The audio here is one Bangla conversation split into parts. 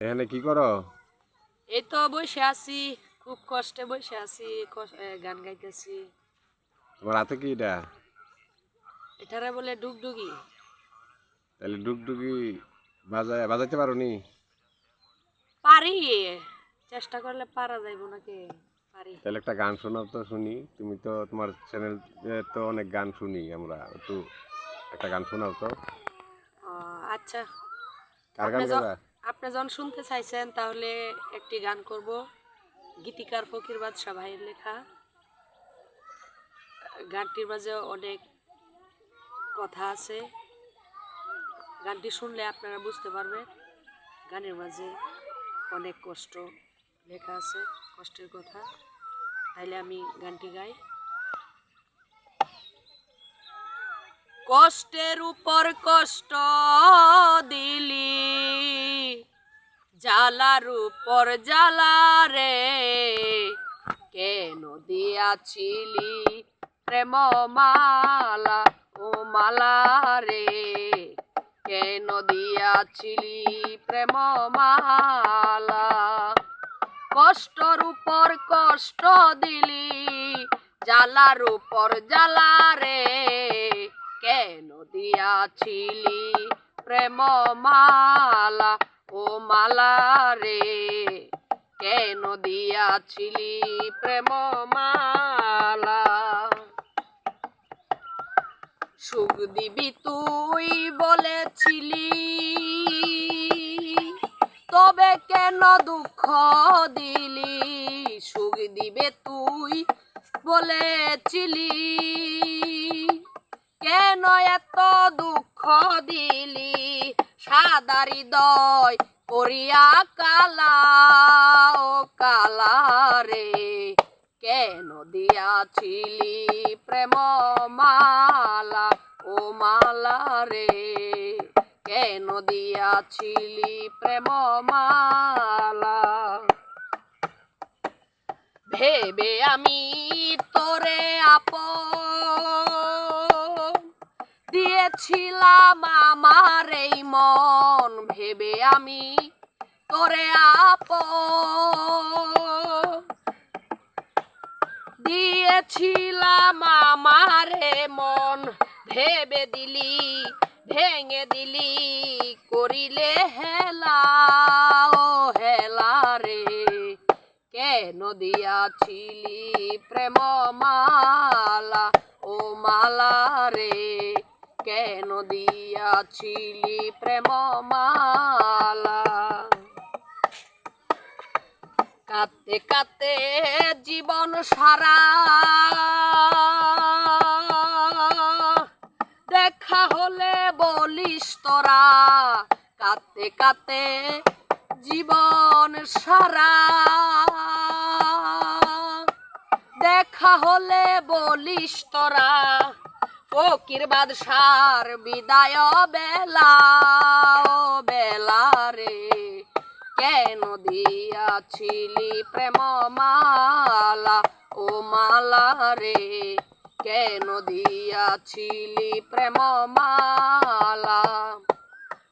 এখানে কি করো? এই তো বসে আছি খুব কষ্টে বসে আছি গান গাইতেছি। তোমার হাতে কি এটা? এটারে বলে ডুগডুগি। তাহলে ডুগডুগি বাজায় বাজাইতে পারো নি পারি চেষ্টা করলে পারা যাইব নাকি? পারি। তাহলে একটা গান শোনাও তো শুনি। তুমি তো তোমার চ্যানেল তো অনেক গান শুনি আমরা একটু একটা গান শোনাও তো। আচ্ছা। কার গান গাবা আপনি যখন শুনতে চাইছেন, তাহলে একটি গান করব। গীতিকার ফকির বাদশাহ লেখা। গানটির মাঝে অনেক কথা আছে। গানটি শুনলে আপনারা বুঝতে পারবেন, গানের মাঝে অনেক কষ্ট লেখা আছে, কষ্টের কথা। তাইলে আমি গানটি গাই। কষ্টের উপর কষ্ট দিলি জ্বালার উপর জ্বালা রে। কেন দিয়াছিলি প্রেম মালা ও মালা রে? কেন দিয়াছিলি প্রেম মালা কষ্টর উপর কষ্ট দিলি জ্বালার উপর জ্বালা রে। কেন দিয়াছিলি প্রেম মালা ও মালা রে, কেন দিয়াছিলি প্রেম মালা? সুখ দিবি তুই বলেছিলি, তবে কেন দুঃখ দিলি? সুখ দিবে তুই বলেছিলি, কেন এত দুঃখ দিলি? সাদা হৃদয় করিয়া কালা ও কালা রে। কেন দিয়াছিলি প্রেম মালা ও মালা রে? কেন দিয়াছিলি প্রেম মালা? ভেবে আমি তোরে আপন দিয়েছিলাম আমার এই মন ভেবে আমি তোরে আপন। দিয়েছিলাম আমারে মন ভেবে দিলি, ভেঙে দিলি, করিলে হেলা, ও হেলা রে। কেন দিয়াছিলি প্রেম মালা ও মালা রে? কেন দিয়াছিলি প্রেম মালা কাতে কাতে জীবন সারা। দেখা হলে বলিস তোরা কাতে কাতে জীবন সারা। দেখা হলে বলিস তোরা ফকির বাদশার বিদায় বেলা বেলা রে। কেন দিয়াছিলি প্রেম মালা, ও মালা রে? কেন দিয়াছিলি প্রেম মালা?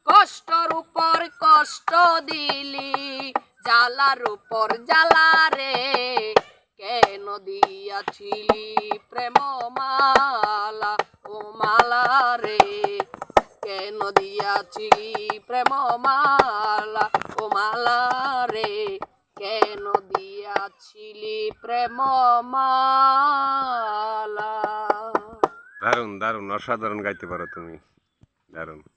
কষ্টর উপর কষ্ট দিলি, জ্বালার উপর জ্বালা রে। কেন দিয়াছিলি প্রেম মালা? মালা রে কেন দিয়াছি প্রেম মালা ও মালা রে কেন দিয়াছিলি প্রেম মালা দারুণ দারুণ, অসাধারণ গাইতে পারো তুমি। দারুণ।